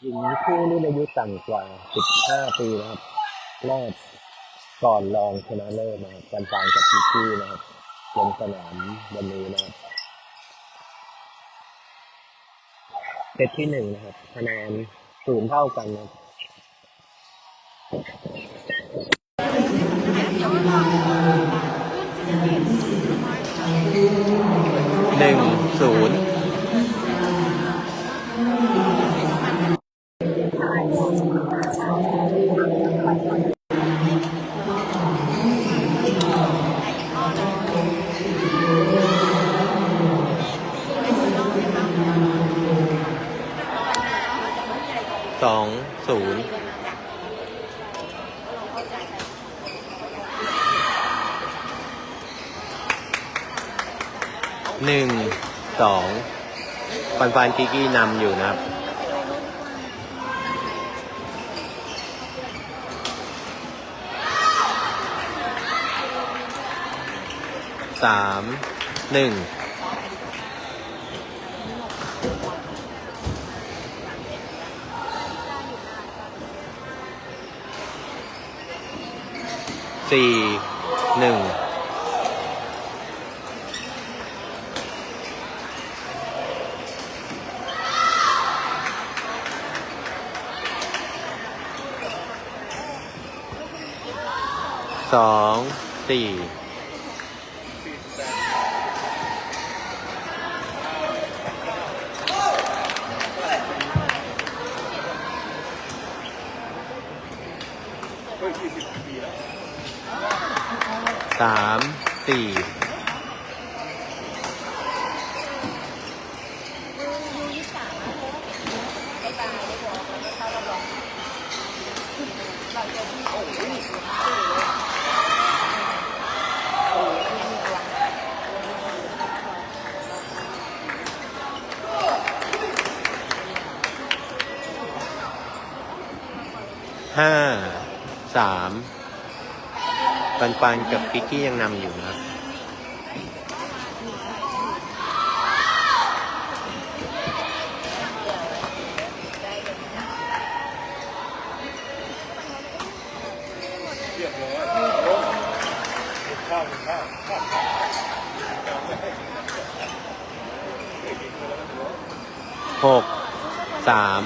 หญิงคู่รุ่นอายุต่ำกว่า 15 ปีนะครับรอบก่อนรองชนะเลิศนะครับกันฟางกับพิกกี้นะครับลงสนามวันนี้นะครับเซตที่หนึ่งนะครับคะแนนศูนย์เท่ากันนะครับหนึ่งศูนย์ สองศูนย์หนึ่งสอง ปันกิกกี้นำอยู่นะครับสามหนึ่งสี่หนึ่ง สองสี่สามสี่ ห้าสามปันปันกับพิกกี้ยังนำอยู่นะหก สาม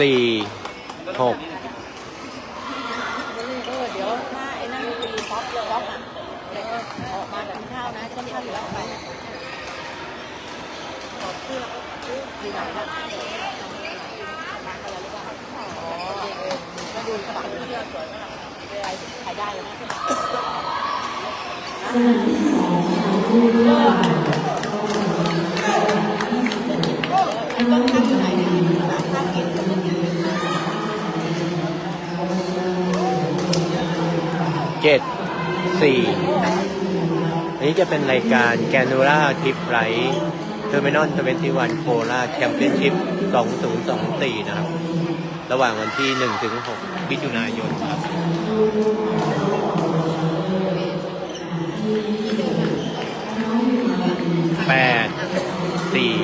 สี่หกเดี๋ยวถ้าไอ้นั่นตีป๊อปป๊อปอะออกมาแบบข้าวนะต้นข้าวอยู่แล้วไปขอชื่อแล้วก็อยู่ไหนนะมากันแล้วหรือเปล่าอ๋อก็ดูกระบะเลยสวยมากไปขายได้เลยนะต้น ดสี่อันนี้จะเป็นรายการแกนูราทิปไรเทอร์มินอลทเวนตี้วันโคราแชมเปี้ยนชิพ2024 นะครับ ระหว่างวันที่ 1 ถึง6มิถุนายนครับแปดสี่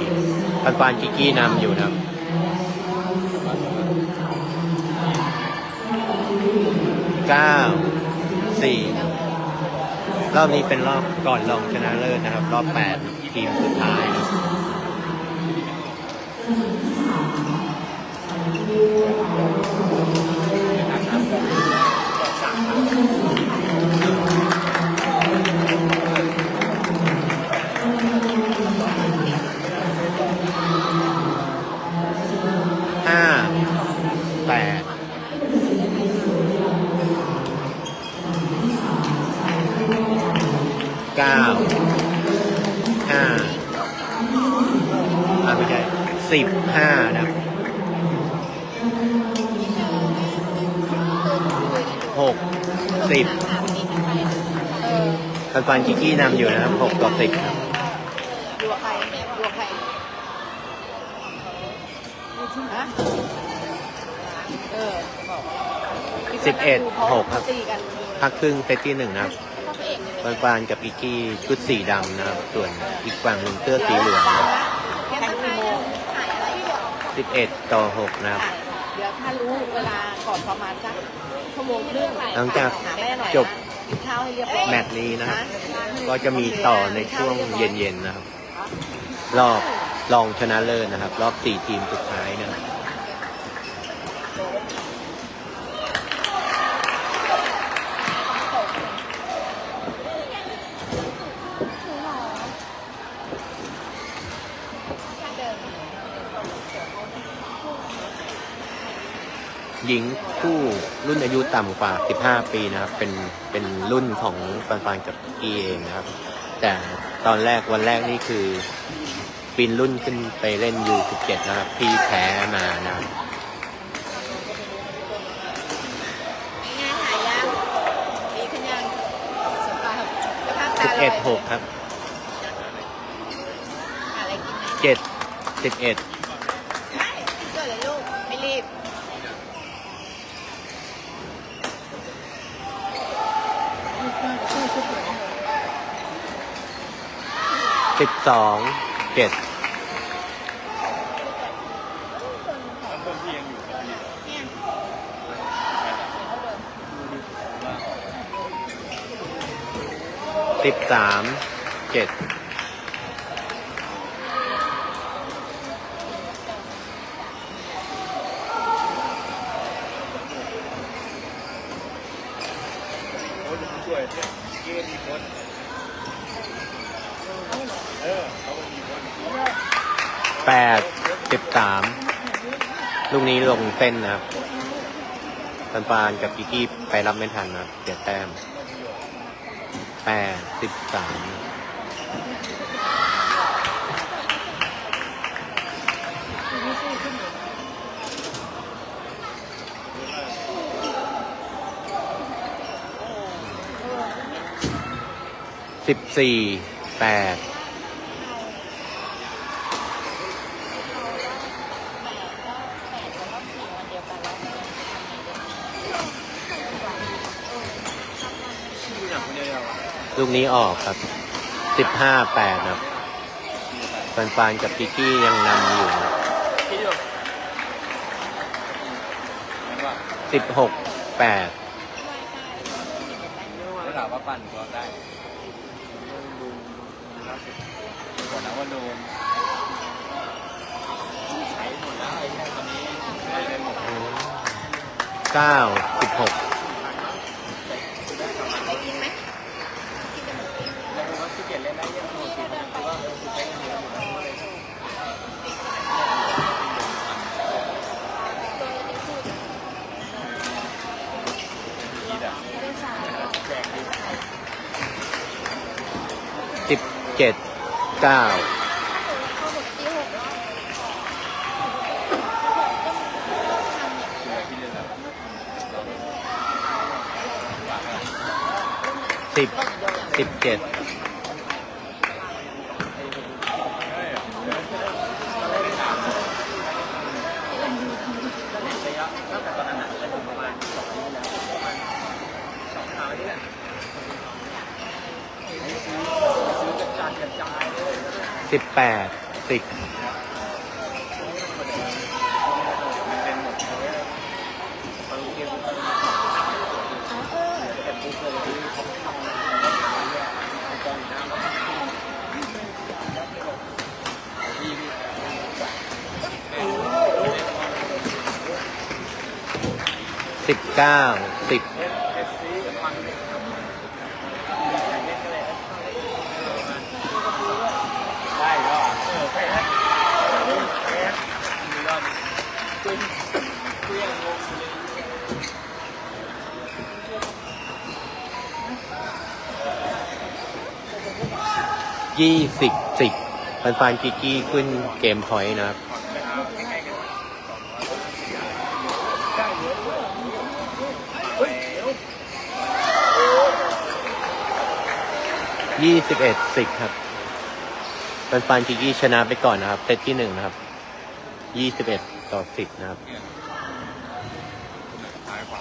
ปันปานกิกี้นำอยู่นะครับเก้า สี่รอบนี้เป็นรอบก่อนลงชนะเลิศนะครับ รอบแปดทีมสุดท้าย สิบห้านะหกสิบปันปันกิกกี้นำอยู่นะครับหกต่อสิบครับอยู่กับใครอยู่กับใครสิบเอ็ดหกครับตีกันพักครึ่งเซตที่หนึ่งนะครับปานปานกับอีกกี้ชุดสีดำนะครับ ส่วนอีกฝั่งหนึ่งเสื้อสีเหลืองนะครับ 11 ต่อ 6 นะครับ เดี๋ยวถ้ารู้เวลาก่อนประมาณสักชั่วโมงครึ่งหลังจากหาแม่หน่อยจบ กินข้าวให้เรียบร้อยแมตช์นี้นะครับ ก็จะมีต่อในช่วงเย็นๆนะครับ รอบรองชนะเลิศนะครับ รอบ 4 ทีมสุดท้ายนะครับ ญิงคู่รุ่นอายุต่ำกว่า 15 ปีนะครับ เป็นเป็นรุ่นของปานปานกับกี้เองนะครับ แต่ตอนแรกวันแรกนี่คือปีนรุ่นขึ้นไปเล่นยู17นะครับที่แพ้มานะครับงานหายยังดีขึ้นยังสภาพสภาพตา11 6ครับ หาอะไรกินไหม 7 11 ได้เกิดเลยลูก ไม่รีบ สิบสองเจ็ดสิบสามเจ็ด แปดสิบสามลูกนี้ลงเส้นนะครับปันปานกับกิกกี้ไปรับไม่ทันนะครับเสียแต้มแปดสิบสามสิบสี่แปด ลูกนี้ออกครับสิบห้าแปดครับฟานฟานกับกิกกี้ยังนำอยู่สิบหกแปดไม่ถามว่าปั่นก็ได้ดูก่อนนะว่าโดนใช้หมดแล้วไอ้ตอนนี้ได้หมดเก้าสิบหก แล้วก็ขี้เกียจเล่นได้ยังหมดสิคือว่าคือใช้เงินเยอะอยู่คิดอะแจกดิ สิบ เจ็ดเก้าสิบสิบเจ็ด ระยะตั้งแต่ตอนนั้นน่ะจะถึงประมาณสองปีแล้วประมาณสองคราวนี่แหละซื้อกระจายกระจายเลย สิบแปดสิบ มันเป็นหมดเลยพอรู้เกมปุ๊บแต่ปุ๊บเลยที่เขาทำเขากอ แปดสิบสิบเก้า ยี่สิบสิบฟานฟานกิกกี้ขึ้นเกมพอยต์นะครับ ยี่สิบเอ็ดสิบครับฟานฟานกิกกี้ชนะไปก่อนนะครับ เซตที่หนึ่งนะครับ ยี่สิบเอ็ดต่อสิบนะครับ ซ้ายขวา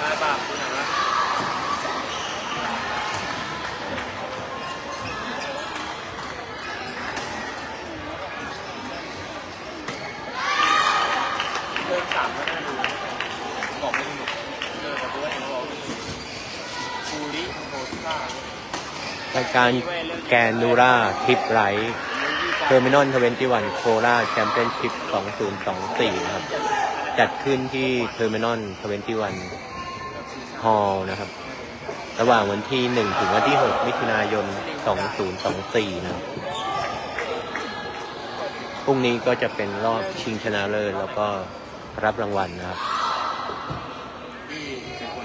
ห้าบาทคุณนะเดินสามก็น่าดูบอกไม่ถูกเดินกับตัวเองบอกฟูริโคซ่าราย การแกนนูราทิปไรเทอร์มินอลทเวนตี้วันโคราชแชมเปี้ยนชิพ 2024 นะครับ จัดขึ้นที่เทอร์มินอลทเวนตี้วันฮอลนะครับ ระหว่างวันที่ 1 ถึงวันที่ 6 มิถุนายน 2024 นะครับพรุ่งนี้ก็จะเป็นรอบชิงชนะเลิศแล้วก็รับรางวัลนะครับ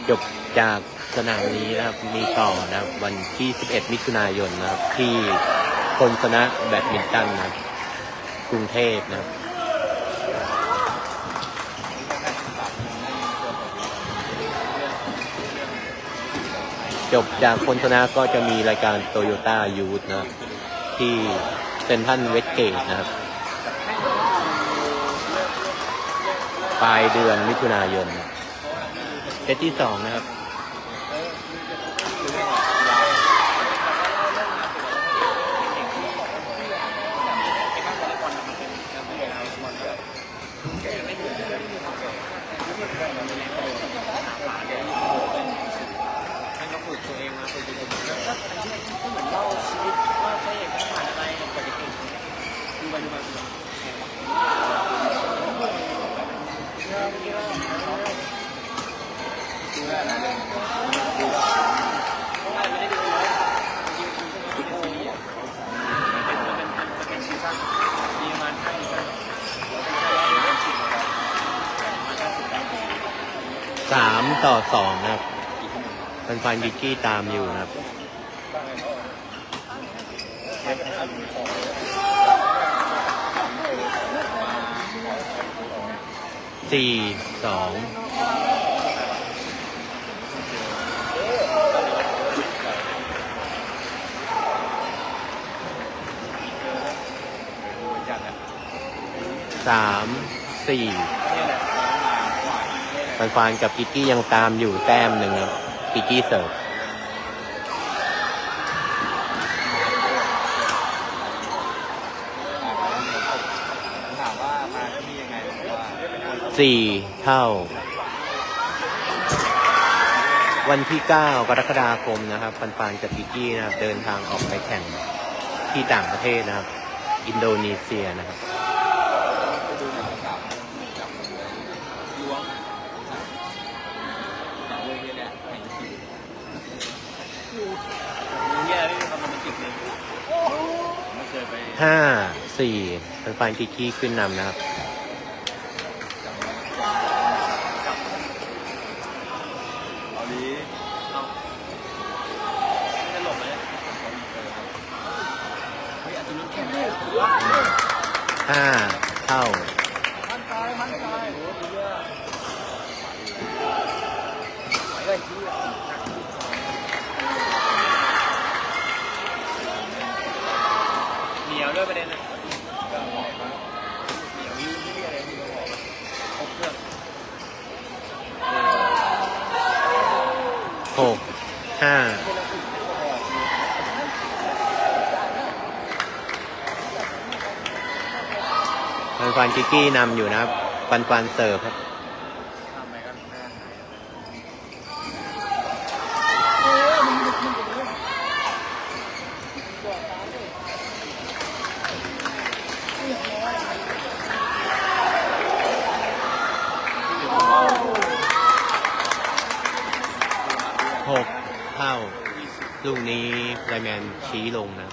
จบจาก สนามนี้นะครับมีต่อนะครับ วันที่ 11 มิถุนายนนะครับ ที่คนสนะแบดมินตันนะครับกรุงเทพนะครับจบจากคนชนะก็จะมีรายการโตโยต้ายูทนะครับ ที่เซนทันเวสเกตนะครับ ปลายเดือนมิถุนายนเซตที่สองนะครับ ให้เขาฝึกตัวเองมาฝึกตัวเองแล้วก็อันนี้ก็เหมือนเล่าชีวิตว่าพระเอกเขาผ่านอะไรกว่าจะเก่งดูไปดูมาดูมาดูได้นะดูได้ไม่ได้ดูเลยจริงๆเป็นซีรีส์อะมันเป็นมันเป็นมันเป็นซีซั่นมีประมาณห้าซีซั่นแล้วเป็นแค่ร้อยเล่มสิบนะครับประมาณห้าสิบได้ สามต่อสองนะครับเป็น ฟันดิกกี้ตามอยู่นะครับสี่สองสามสี่ฟันฟานกับกิกกี้ยังตามอยู่แต้มหนึ่งครับ กิกกี้เสิร์ฟถามว่ามาที่นี่ยังไงผมว่าสี่เท่า วันที่ 9 กรกฎาคมนะครับฟันฟานกับกิกกี้นะครับ เดินทางออกไปแข่งที่ต่างประเทศนะครับ อินโดนีเซียนะครับ ดูหนังกับจับล้วงหนังเรื่องนี้เนี่ยแข่งขี่เนี่ยไม่มีความโรแมนติกเลยไม่เคยไป ห้าสี่เป็นฝ่ายที่ที่ขึ้นนำนะครับห้าบเลยเฮ้ยอาจจะลุ้นแข่งได้ ห้าเท่า มันตายมันตายโอ้โหเยอะไหวเลยที่เหนียวด้วยประเด็นนะเหนียวยืดที่อะไรที่เขาบอกครบเครื่อง หกห้าฟันฟันกิกกี้นำอยู่นะครับฟันฟันเสิร์ฟครับ ทำไปก็ไม่ได้หาย หกเท่า ลูกนี้ไลแมนชี้ลงนะ สิบยี่สิบเลยเอายืนเอายืนแต่ดูไม่ได้กับงานผม ชี้ลงนะ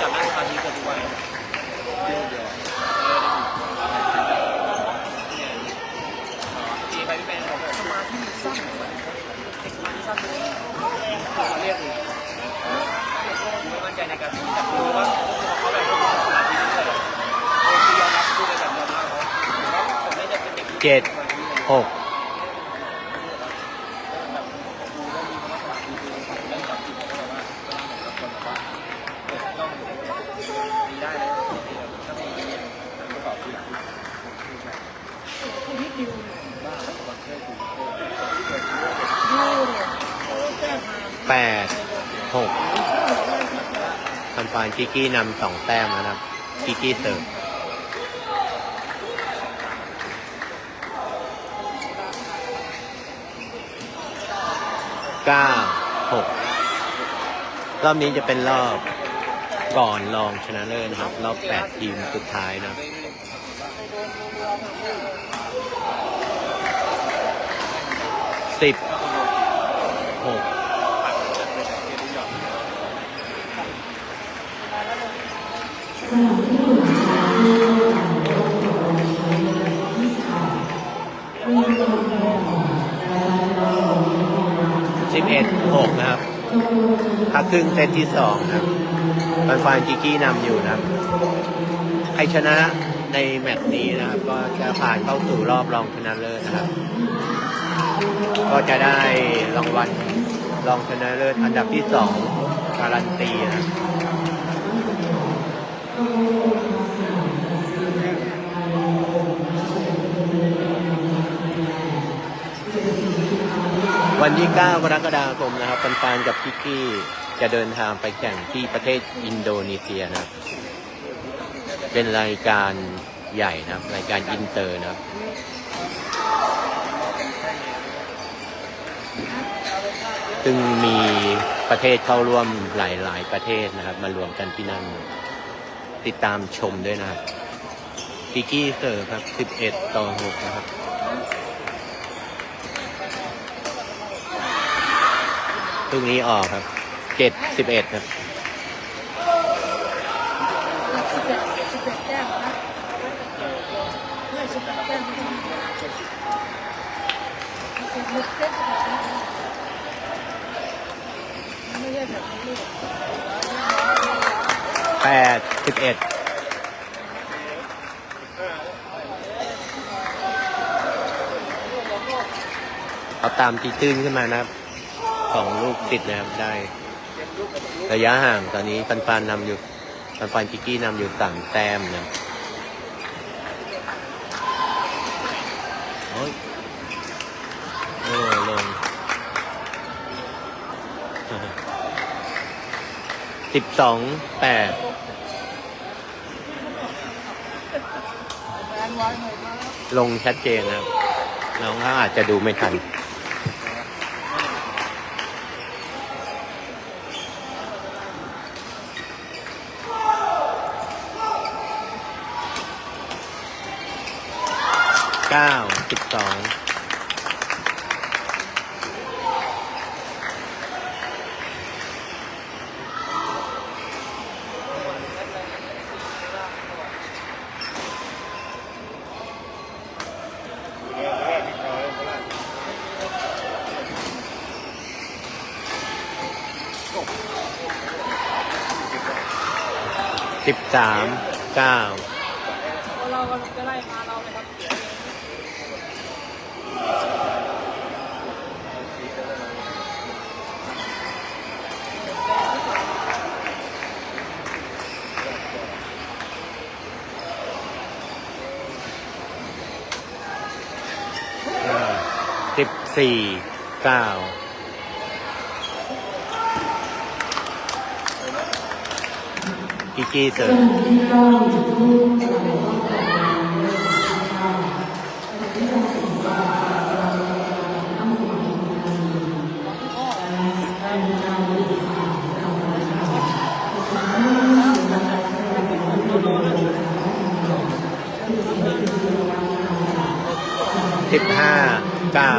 จับนั่งสมาธิกันทุกวัน ในการที่แบบรู้ว่าเขาแบบหลายทีนี่เลยคือยอมรับคือแบบยอมรับเขาผมว่าผมไม่ได้เป็นเด็ก เจ็ดหก ต้องมีได้เลยถ้ามีประกอบที่ หลังบ้าแล้วก็เคยดูแปดหกฟันฟานกิกี้นำสองแต้มนะครับ กิกี้เสิร์ เก้าหกรอบนี้จะเป็นรอบก่อนรองชนะเลิศนะครับ รอบแปดทีมสุดท้ายนะครับสิบหกสิบ เอ็ดหกนะครับพักครึ่งเซตที่สองนะครับฟันฟานกิกกี้นำอยู่นะครับ ใครชนะในแมตช์นี้นะครับ ก็จะผ่านเข้าสู่รอบรองชนะเลิศนะครับ ก็จะได้รางวัลรองชนะเลิศอันดับที่สองการันตีนะครับ วันที่ 9 กรกฎาคมนะครับปันปานกับพิกกี้จะเดินทางไปแข่งที่ประเทศอินโดนีเซียนะครับ เป็นรายการใหญ่นะครับ รายการอินเตอร์นะครับ ซึ่งมีประเทศเข้าร่วมหลาย ๆ ประเทศนะครับ มารวมกันที่นั่น ติดตามชมด้วยนะครับกิกกี้เสิร์ฟครับ 11 ต่อ 6 นะครับ พรุ่งนี้ออกครับ7 11ครับสิบเอ็ดสิบเอ็ดแต้มนะไม่สิบเอ็ดแต้มไม่ต้องสิบเอ็ดเซตไม่ใช่แบบนี้8 11เอาตามตีตื้นขึ้นมานะครับ สองลูกติดนะครับได้ ระยะห่างตอนนี้ปันปันนำอยู่ปันปันกิกกี้นำอยู่สามแต้มนะโอ้ยโอ้ลงสิบสองแปดลงชัดเจนนะครับน้องเขาอาจจะดูไม่ทัน เก้าสิบสอง สิบสามเก้าเราจะไล่มาเราเลยครับสิบสี่เก้า กิกกี้เสิร์ฟสิบห้าเก้า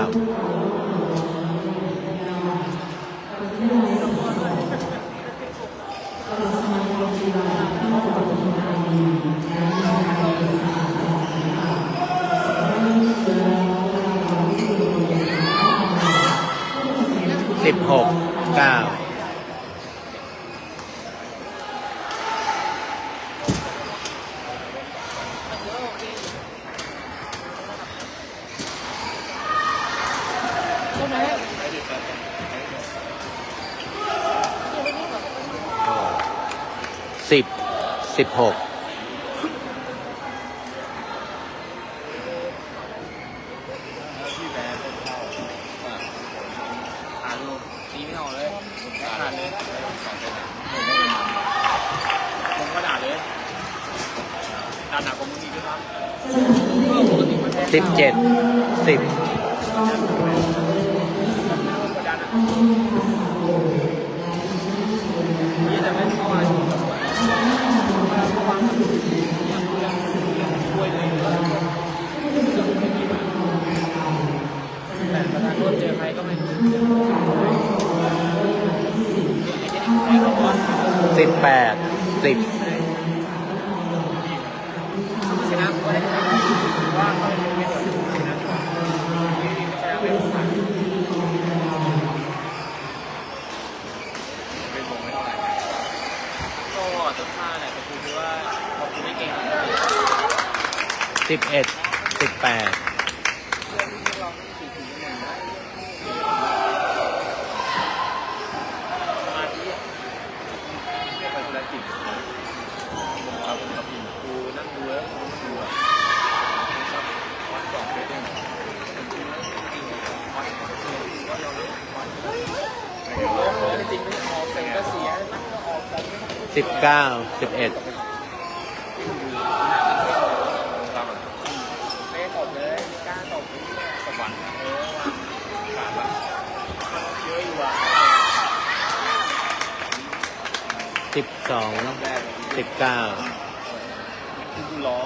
สิบสิบหก ที่แบนเป็นเข้าขาดลูกตีไม่ออกเลยขาดเลยสองเซนผมก็ด่าเลยด่าหนักกว่ามึงอีกด้วยครับปกติมันแพ้ สิบเจ็ดสิบ กดดันอะนี่แต่ไม่เข้ามาช่วยเลยแต่ประธานโทษเจอ สิบเจ็ดสิบสิบแปดสิบ ชนะก็ได้ว่าเขาไม่โดนชนะก่อนชนะไม่ถูกกันเป็นผมไม่เท่าไหร่ก็ต้นท่าแหละแต่คือว่าผมไม่เก่ง สิบเอ็ดสิบแปดสิบเก้าสิบเอ็ด ไม่ตบเลยกล้าตบนี่ตบหวันเออว่าขาดละเยอะอยู่ว่ะ สิบสองแรกสิบเก้าคือกูร้อง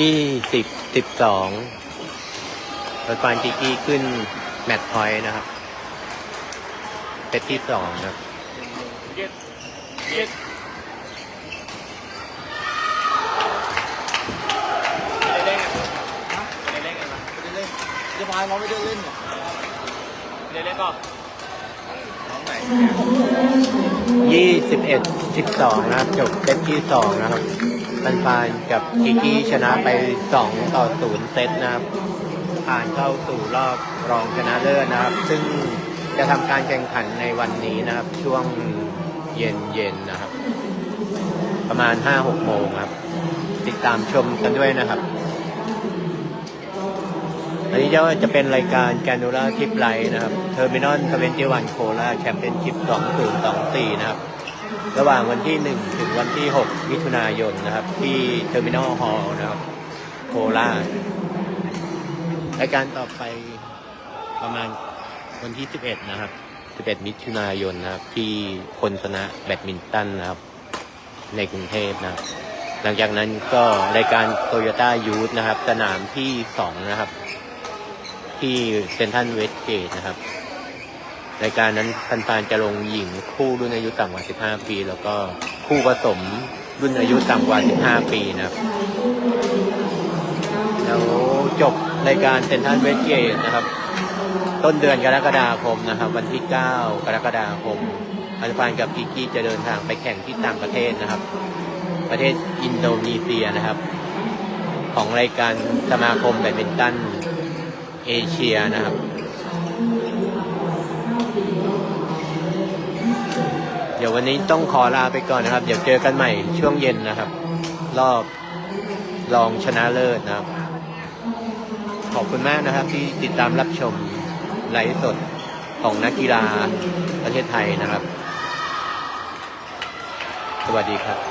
ยี่สิบสิบสองรถฟานจิกี้ขึ้นแมตช์พอยต์นะครับเซตที่สองนะครับเย็ดเย็ดไม่ได้เล่นไงไม่ได้เล่นไงมาไม่ได้เล่นจะพายน้องไม่ได้เล่นเนี่ยไม่ได้เล่นป่ะน้องไหนยี่สิบเอ็ดสิบสองนะครับจบเซตที่สองนะครับ ฟันฟานกับกิกี้ชนะไปสองต่อศูนย์เซตนะครับ ผ่านเข้าสู่รอบรองชนะเลิศนะครับ ซึ่งจะทำการแข่งขันในวันนี้นะครับ ช่วงเย็นเย็นนะครับ ประมาณห้าหกโมงครับ ติดตามชมกันด้วยนะครับ อันนี้จะจะเป็นรายการแกนูล่าทิปไลท์นะครับเทอร์มินอลทเวนตี้วันโคลาแชมเปี้ยนชิพ2024 นะครับ ระหว่างวันที่ 1 ถึงวันที่ 6 มิถุนายนนะครับ ที่เทอร์มินอลฮอลล์นะครับโคลารายการต่อไปประมาณวันที่ 11 นะครับ 11 มิถุนายนนะครับ ที่คนสนะแบดมินตันนะครับ ในกรุงเทพนะครับ หลังจากนั้นก็รายการโตโยต้ายูทนะครับ สนามที่ 2 นะครับ ที่เซนทันเวสเกตนะครับ รายการนั้นพันปานจะลงหญิงคู่รุ่นอายุต่ำกว่า 15 ปี แล้วก็คู่ผสมรุ่นอายุต่ำกว่า 15 ปีนะครับแล้วจบรายการเซนทันเวสเกตนะครับ ต้นเดือนกรกฎาคมนะครับ วันที่ 9 กรกฎาคมพันปานกับกิกกี้จะเดินทางไปแข่งที่ต่างประเทศนะครับ ประเทศอินโดนีเซียนะครับ ของรายการสมาคมแบดมินตันเอเชียนะครับ ดี๋ยววันนี้ต้องขอลาไปก่อนนะครับ เดี๋ยวเจอกันใหม่ช่วงเย็นนะครับ รอบรองชนะเลิศนะครับ ขอบคุณมากนะครับที่ติดตามรับชมไลฟ์สดของนักกีฬาประเทศไทยนะครับ สวัสดีครับ